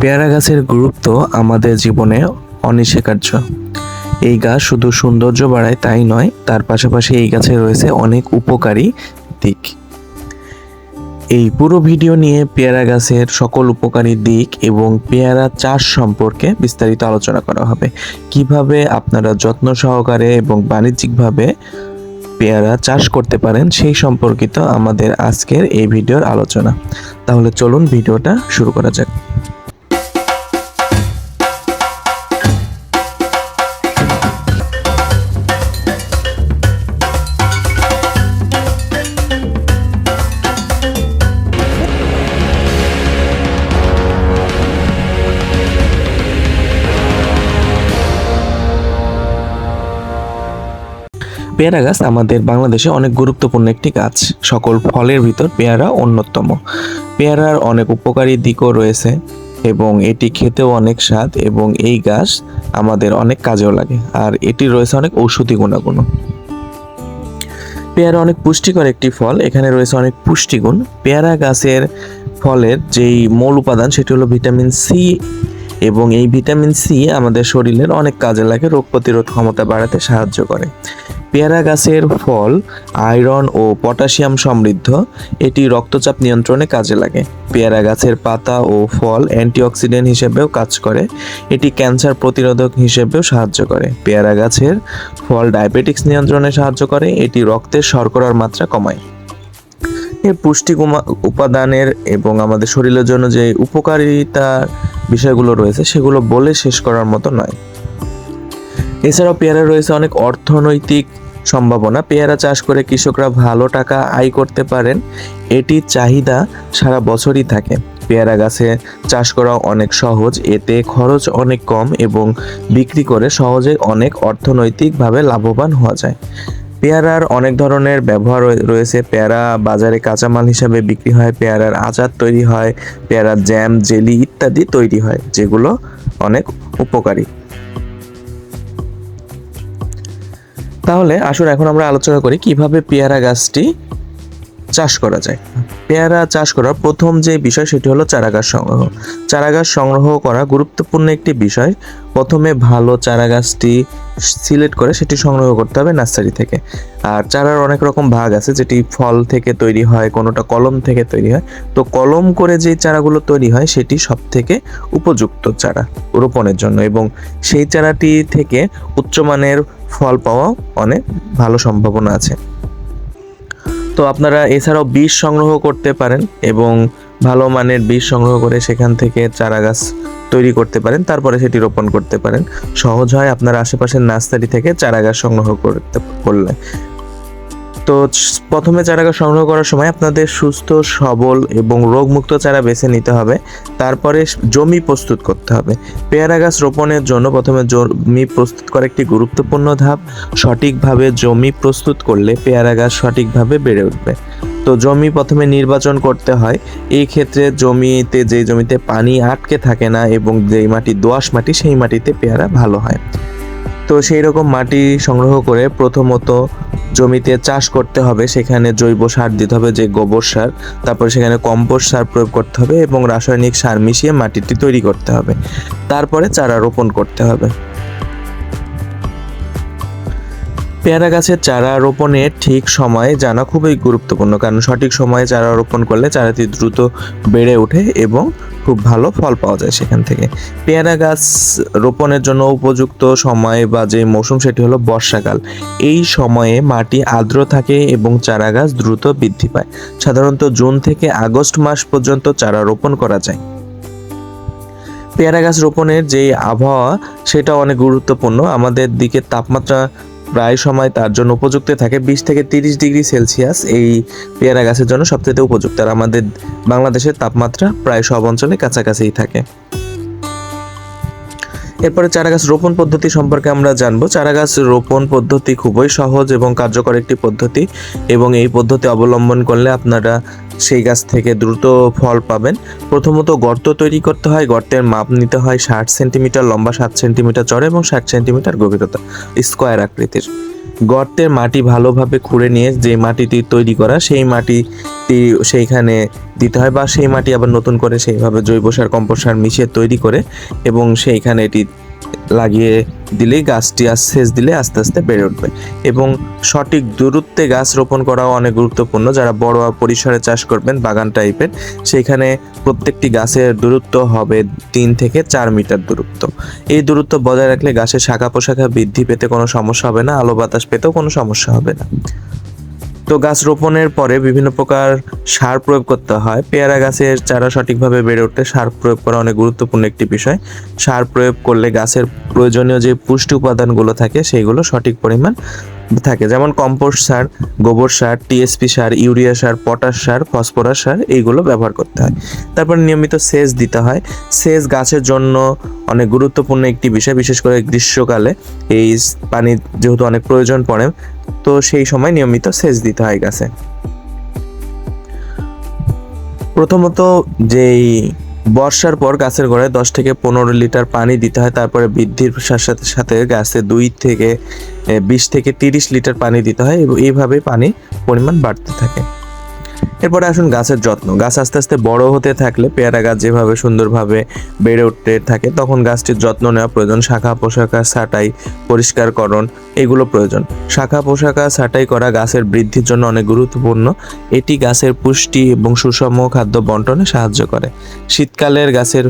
পেয়ারা গাছের গুরুত্ব আমাদের জীবনে অনস্বীকার্য। এই গাছ শুধু সৌন্দর্য বাড়ায় তাই নয়, তার পাশাপাশি এই গাছে রয়েছে অনেক উপকারী দিক। এই পুরো ভিডিও নিয়ে পেয়ারা গাছের সকল উপকারী দিক এবং পেয়ারা চাষ সম্পর্কে বিস্তারিত আলোচনা করা হবে। কীভাবে আপনারা যত্ন সহকারে এবং বাণিজ্যিকভাবে পেয়ারা চাষ করতে পারেন সেই সম্পর্কিত আমাদের আজকের এই ভিডিওর আলোচনা। তাহলে চলুন ভিডিওটা শুরু করা যাক। পেয়ারা গাছ আমাদের বাংলাদেশে অনেক গুরুত্বপূর্ণ একটি গাছ। সকল ফলের ভিতর পেয়ারা অন্যতম। পেয়ারার অনেক উপকারী দিকও রয়েছে এবং এটি খেতেও অনেক স্বাদ এবং এই গাছ আমাদের অনেক কাজেও লাগে। আর এটি রয়েছে অনেক ঔষধি গুণাগুণ। পেয়ারা অনেক পুষ্টিকর একটি ফল। এখানে রয়েছে অনেক পুষ্টিগুণ। পেয়ারা গাছের ফলের যেই মূল উপাদান সেটি হলো ভিটামিন সি এবং এই ভিটামিন সি আমাদের শরীরের অনেক কাজে লাগে, রোগ প্রতিরোধ ক্ষমতা বাড়াতে সাহায্য করে। পেয়ারা গাছের ফল, আয়রন ও পটাশিয়াম সমৃদ্ধ। এটি রক্তচাপ নিয়ন্ত্রণে কাজে লাগে। পেয়ারা গাছের পাতা ও ফল অ্যান্টিঅক্সিডেন্ট হিসেবেও কাজ করে। এটি ক্যান্সার প্রতিরোধক হিসেবেও সাহায্য করে। পেয়ারা গাছের ফল ডায়াবেটিক্স নিয়ন্ত্রণে সাহায্য করে। এটি রক্তের শর্করার মাত্রা কমায়। এর পুষ্টি উপাদানের এবং আমাদের শরীরের জন্য যে উপকারিতা বিষয়গুলো রয়েছে, সেগুলো বলে শেষ করার মতো নয়। এছাড়াও পেয়ারা রয়েছে অনেক অর্থনৈতিক সম্ভাবনা। পেয়ারা চাষ করে কৃষকরা ভালো টাকা আয় করতে পারেন। এটির চাহিদা সারা বছরই থাকে। পেয়ারা গাছে চাষ করা অনেক সহজ। এতে খরচ অনেক কম এবং বিক্রি করে সহজে অনেক অর্থনৈতিকভাবে লাভবান হওয়া যায়। পেয়ারার অনেক ধরনের ব্যবহার রয়ে- রয়েছে। পেয়ারা বাজারে কাঁচামাল হিসাবে বিক্রি হয়, পেয়ারার আচার তৈরি হয়, পেয়ারার জ্যাম, জেলি ইত্যাদি তৈরি হয়, যেগুলো অনেক উপকারী। তাহলে আসুন এখন আমরা আলোচনা করি কীভাবে পেয়ারা গাছটি চাষ করা যায়। পেয়ারা চাষ করার প্রথম যে বিষয় সেটি হলো চারা গাছ সংগ্রহ। চারা গাছ সংগ্রহ করা গুরুত্বপূর্ণ একটি বিষয়। প্রথমে ভালো চারা গাছটি সিলেক্ট করে সেটি সংগ্রহ করতে হবে নার্সারি থেকে। আর চারার অনেক রকম ভাগ আছে, যেটি ফল থেকে তৈরি হয়, কোনোটা কলম থেকে তৈরি হয়। তো কলম করে যে চারাগুলো তৈরি হয়, সেটি সব থেকে উপযুক্ত চারা রোপণের জন্য। এবং সেই চারাটি থেকে উচ্চমানের ফল পাওয়া অনেক ভালো সম্ভাবনা আছে। তো আপনারা এছাড়াও বীজ সংগ্রহ করতে পারেন এবং ভালো মানের বীজ সংগ্রহ করে সেখান থেকে চারা গাছ তৈরি করতে পারেন, তারপরে সেটি রোপণ করতে পারেন। সহজ হয় আপনার আশেপাশের নার্সারি থেকে চারা গাছ সংগ্রহ করতে, করলে। তো প্রথমে চারা গাছ সংগ্রহ করার সময় আপনাদের সুস্থ, সবল এবং রোগমুক্ত চারা বেছে নিতে হবে। তারপরে জমি প্রস্তুত করতে হবে। পেয়ারা গাছ রোপণের জন্য প্রথমে জমি প্রস্তুত করা একটি গুরুত্বপূর্ণ ধাপ। সঠিকভাবে জমি প্রস্তুত করলে পেয়ারা গাছ সঠিকভাবে বেড়ে উঠবে। তো জমি প্রথমে নির্বাচন করতে হয়। এই ক্ষেত্রে জমিতে, যে জমিতে পানি আটকে থাকে না এবং যেই মাটি দোআঁশ মাটি, সেই মাটিতে পেয়ারা ভালো হয়। তো সেই রকম মাটি সংগ্রহ করে প্রথমত জমিতে চাষ করতে হবে, সেখানে জৈব সার দিতে হবে, যে গোবর সার, তারপরে সেখানে কম্পোস্ট সার প্রয়োগ করতে হবে এবং রাসায়নিক সার মিশিয়ে মাটিটি তৈরি করতে হবে। তারপরে চারা রোপণ করতে হবে। পেয়ারা গাছের চারা রোপণের ঠিক সময় জানা খুবই গুরুত্বপূর্ণ, কারণ সঠিক সময়ে চারা রোপণ করলে চারাটি দ্রুত বেড়ে ওঠে এবং খুব ভালো ফল পাওয়া যায় সেখান থেকে। পেয়ারা গাছ রোপণের জন্য উপযুক্ত সময় বা যে মৌসুম সেটি হলো বর্ষাকাল। এই সময়ে মাটি আর্দ্র থাকে এবং চারা গাছ দ্রুত বৃদ্ধি পায়। সাধারণত জুন থেকে আগস্ট মাস পর্যন্ত চারা রোপণ করা যায়। পেয়ারা গাছ রোপণের যে আবহাওয়া সেটা অনেক গুরুত্বপূর্ণ। আমাদের দিকে তাপমাত্রা প্রায় সময় তার জন্য উপযুক্ত থাকে বিশ থেকে তিরিশ ডিগ্রি সেলসিয়াস। এই পেয়ারা গাছের জন্য সবথেকে উপযুক্ত। আর আমাদের বাংলাদেশের তাপমাত্রা প্রায় সব অঞ্চলে কাছাকাছিই থাকে। এরপরে চারা গাছ রোপণ পদ্ধতি সম্পর্কে আমরা জানব। চারা গাছ রোপণ পদ্ধতি খুবই সহজ এবং কার্যকর একটি পদ্ধতি এবং এই পদ্ধতি অবলম্বন করলে আপনারা সেই গাছ থেকে দ্রুত ফল পাবেন। প্রথমত গর্ত তৈরি করতে হয়। গর্তের মাপ নিতে হয় ষাট সেন্টিমিটার, লম্বা সাত সেন্টিমিটার চড়ে এবং ষাট সেন্টিমিটার গভীরতা, স্কোয়ার আকৃতির। গর্তের মাটি ভালোভাবে খুঁড়ে নিয়ে যে মাটিটি তৈরি করা, সেই মাটিটি সেইখানে দিতে হয় বা সেই মাটি আবার নতুন করে সেইভাবে জৈব সার, কম্পোস্ট সার মিশিয়ে তৈরি করে এবং সেইখানে এটি লাগিয়ে দিলেই গাছটি আর সেচ দিলে আস্তে আস্তে বেড়ে উঠবে। এবং সঠিক দূরত্বে গাছ রোপণ করাও অনেক গুরুত্বপূর্ণ। যারা বড় পরিসরে চাষ করবেন, বাগান টাইপের সেইখানে প্রত্যেকটি গাছের দূরত্ব হবে তিন থেকে চার মিটার দূরত্ব। এই দূরত্ব বজায় রাখলে গাছের শাখা পোশাখা বৃদ্ধি পেতে কোনো সমস্যা হবে না, আলো বাতাস পেতেও কোনো সমস্যা হবে না। তো গাছ রোপণের পরে বিভিন্ন প্রকার সার প্রয়োগ করতে হয়। পেয়ারা গাছের চারা সঠিকভাবে বেড়ে উঠতে সার প্রয়োগ করা অনেক গুরুত্বপূর্ণ একটি বিষয়। সার প্রয়োগ করলে গাছের প্রয়োজনীয় যে পুষ্টি উপাদানগুলো থাকে সেইগুলো সঠিক পরিমাণ থাকে। যেমন কম্পোস্ট সার, গোবর সার টিএসপি সার ইউরিয়া সার পটাশ সার ফসফরাস সার, এইগুলো ব্যবহার করতে হয়। তারপর নিয়মিত সেচ দিতে হয়। সেচ গাছের জন্য অনেক গুরুত্বপূর্ণ একটি বিষয়, বিশেষ করে গ্রীষ্মকালে। এই পানি যেহেতু অনেক প্রয়োজন পড়ে, তো সেই সময় নিয়মিত সেচ দিতে হয় গাছে। প্রথমত যেই বর্ষার পর গাছের গোড়ায় দশ থেকে পনেরো লিটার পানি দিতে হয়, তারপরে বৃদ্ধির সাথে সাথে গাছে দুই থেকে বিশ থেকে তিরিশ লিটার পানি দিতে হয় এবং এইভাবে পানি পরিমাণ বাড়তে থাকে। এরপরে আসুন গাছের যত্ন। গাছ আস্তে আস্তে বড় হতে থাকলে, পেয়ারা গাছ যেভাবে সুন্দরভাবে বেড়ে উঠতে থাকে, তখন গাছটির যত্ন নেওয়া প্রয়োজন। শাখা পোশাকা, ছাঁটাই, পরিষ্কারকরণ, এগুলো প্রয়োজন। শাখা পোশাকা, ছাঁটাই করা গাছের বৃদ্ধির জন্য অনেক গুরুত্বপূর্ণ। এটি গাছের পুষ্টি এবং সুষম খাদ্য বন্টনে সাহায্য করে। শীতকালের গাছের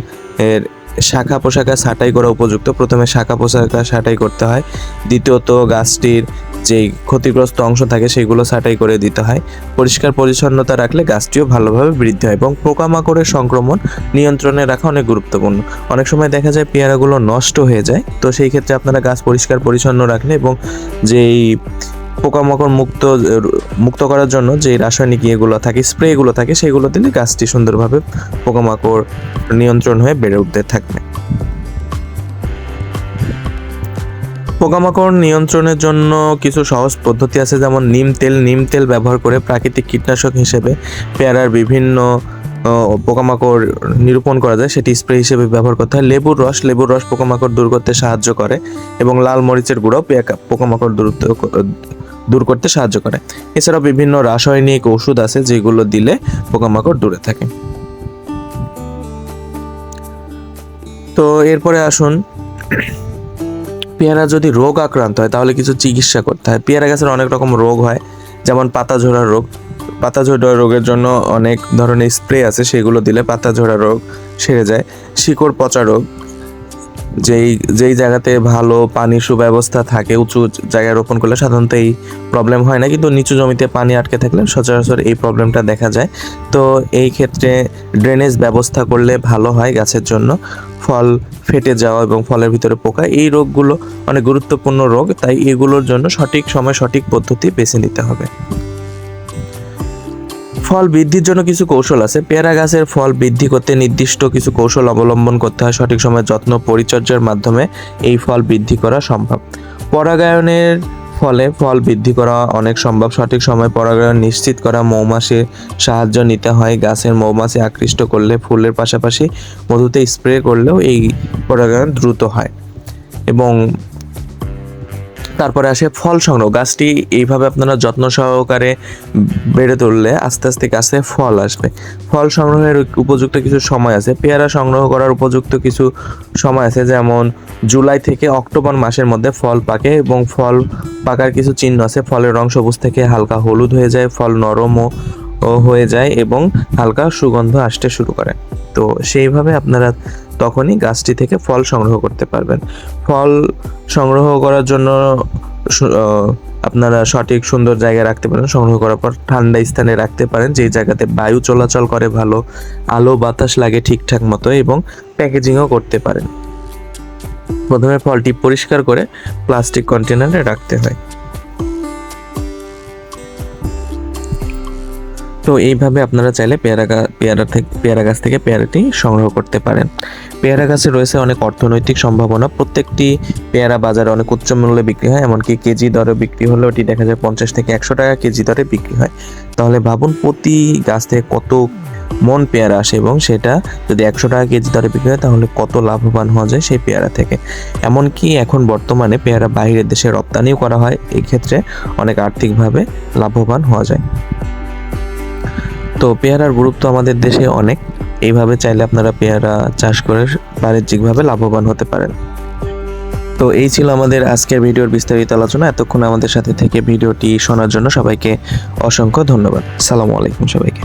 শাখা পোশাকা, ছাঁটাই করা উপযুক্ত। প্রথমে শাখা পোশাকা, ছাঁটাই করতে হয়। দ্বিতীয়ত গাছটির যেই ক্ষতিগ্রস্ত অংশ থাকে সেগুলো ছাঁটাই করে দিতে হয়। পরিষ্কার পরিচ্ছন্নতা রাখলে গাছটিও ভালোভাবে বৃদ্ধি হয় এবং পোকামাকড়ের সংক্রমণ নিয়ন্ত্রণে রাখা অনেক গুরুত্বপূর্ণ। অনেক সময় দেখা যায় পেয়ারাগুলো নষ্ট হয়ে যায়, তো সেই ক্ষেত্রে আপনারা গাছ পরিষ্কার পরিচ্ছন্ন রাখলে এবং যেই পোকামাকড় মুক্ত মুক্ত করার জন্য যে রাসায়নিক ইয়েগুলো থাকে, স্প্রেগুলো থাকে, সেগুলো দিলে গাছটি সুন্দরভাবে পোকামাকড় নিয়ন্ত্রণ হয়ে বেড়ে উঠতে থাকবে। পোকামাকড় নিয়ন্ত্রণের জন্য কিছু সহজ পদ্ধতি আছে, যেমন নিম তেল। নিম তেল ব্যবহার করে প্রাকৃতিক কীটনাশক হিসেবে পেয়ারার বিভিন্ন পোকামাকড় নিরূপণ করা যায়। সেটি স্প্রে হিসেবে ব্যবহার করতে হয়। লেবুর রস লেবুর রস পোকামাকড় দূর করতে সাহায্য করে এবং লাল মরিচের গুঁড়ো পোকামাকড় দূর দূর করতে সাহায্য করে। এছাড়াও বিভিন্ন রাসায়নিক ওষুধ আছে, যেগুলো দিলে পোকামাকড় দূরে থাকে। তো এরপরে আসুন পেয়ারা যদি রোগ আক্রান্ত হয়, তাহলে কিছু চিকিৎসা করতে হয়। পেয়ারা গাছের অনেক রকম রোগ হয়, যেমন পাতা ঝরা রোগ। পাতা ঝোড়া রোগের জন্য অনেক ধরনের স্প্রে আছে, সেগুলো দিলে পাতা ঝোড়া রোগ সেরে যায়। শিকড় পচা রোগ যেই যেই জায়গাতে ভালো পানি সুব্যবস্থা থাকে, উঁচু জায়গায় রোপণ করলে সাধারণত এই প্রবলেম হয় না, কিন্তু নিচু জমিতে পানি আটকে থাকলে সচরাচর এই প্রবলেমটা দেখা যায়। তো এই ক্ষেত্রে ড্রেনেজ ব্যবস্থা করলে ভালো হয় গাছের জন্য। ফল ফেটে যাওয়া এবং ফলের ভিতরে পোকা, এই রোগগুলো অনেক গুরুত্বপূর্ণ রোগ, তাই এগুলোর জন্য সঠিক সময় সঠিক পদ্ধতি বেছে নিতে হবে। ফল বৃদ্ধির জন্য কিছু কৌশল আছে। পেয়ারা গাছের ফল বৃদ্ধি করতে নির্দিষ্ট কিছু কৌশল অবলম্বন করতে হয়। সঠিক সময় যত্ন পরিচর্যার মাধ্যমে এই ফল বৃদ্ধি করা সম্ভব। পরাগায়নের ফলে ফল বৃদ্ধি করা অনেক সম্ভব। সঠিক সময় পরাগায়ন নিশ্চিত করা মৌমাছির সাহায্য নিতে হয়। গাছের মৌমাছি আকৃষ্ট করলে, ফুলের পাশাপাশি মধুতে স্প্রে করলেও এই পরাগায়ন দ্রুত হয় এবং তারপরে আসে ফল সংগ্রহ। গাছটি এইভাবে আপনারা যত্ন সহকারে বেড়ে তুললে আস্তে আস্তে গাছে ফল আসবে। ফল সংগ্রহের উপযুক্ত কিছু সময় আছে। পেয়ারা সংগ্রহ করার উপযুক্ত কিছু সময় আছে, যেমন জুলাই থেকে অক্টোবর মাসের মধ্যে ফল পাকে এবং ফল পাকার কিছু চিহ্ন আছে। ফলের রং সবুজ থেকে হালকা হলুদ হয়ে যায়, ফল নরমও হয়ে যায় এবং হালকা সুগন্ধ আসতে শুরু করে। তো সেইভাবে আপনারা তখনই গাছটি থেকে ফল সংগ্রহ করতে পারবেন। ফল সংগ্রহ করার জন্য আপনারা সঠিক সুন্দর জায়গায় রাখতে পারেন, সংগ্রহ করার পর ঠান্ডা স্থানে রাখতে পারেন, যেই জায়গাতে বায়ু চলাচল করে ভালো, আলো বাতাস লাগে ঠিকঠাক মতো এবং প্যাকেজিংও করতে পারেন। প্রথমে ফলটি পরিষ্কার করে প্লাস্টিক কন্টেনারে রাখতে হয়। তো এইভাবে আপনারা চাইলে পেয়ারা গাছ পেয়ারা থেকে, পেয়ারা গাছ থেকে পেয়ারাটি সংগ্রহ করতে পারেন। পেয়ারা গাছে রয়েছে অনেক অর্থনৈতিক সম্ভাবনা। প্রত্যেকটি পেয়ারা বাজারে অনেক উচ্চ মূল্যে বিক্রি হয়, এমনকি কেজি দরে বিক্রি হলে ওটি দেখা যায় পঞ্চাশ থেকে একশো টাকা কেজি দরে বিক্রি হয়। তাহলে ভাবুন প্রতি গাছ থেকে কত মন পেয়ারা আসে এবং সেটা যদি একশো টাকা কেজি দরে বিক্রি হয়, তাহলে কত লাভবান হওয়া যায় সেই পেয়ারা থেকে। এমনকি এখন বর্তমানে পেয়ারা বাইরের দেশে রপ্তানিও করা হয়, এক্ষেত্রে অনেক আর্থিকভাবে লাভবান হওয়া যায়। তো পেয়ারার গুরুত্ব আমাদের দেশে অনেক। এইভাবে চাইলে আপনারা পেয়ারা চাষ করে বাণিজ্যিকভাবে লাভবান হতে পারেন। তো এই ছিল আমাদের আজকের ভিডিওর বিস্তারিত আলোচনা। এতক্ষণ আমাদের সাথে থেকে ভিডিওটি শোনার জন্য সবাইকে অসংখ্য ধন্যবাদ। সালামু আলাইকুম সবাইকে।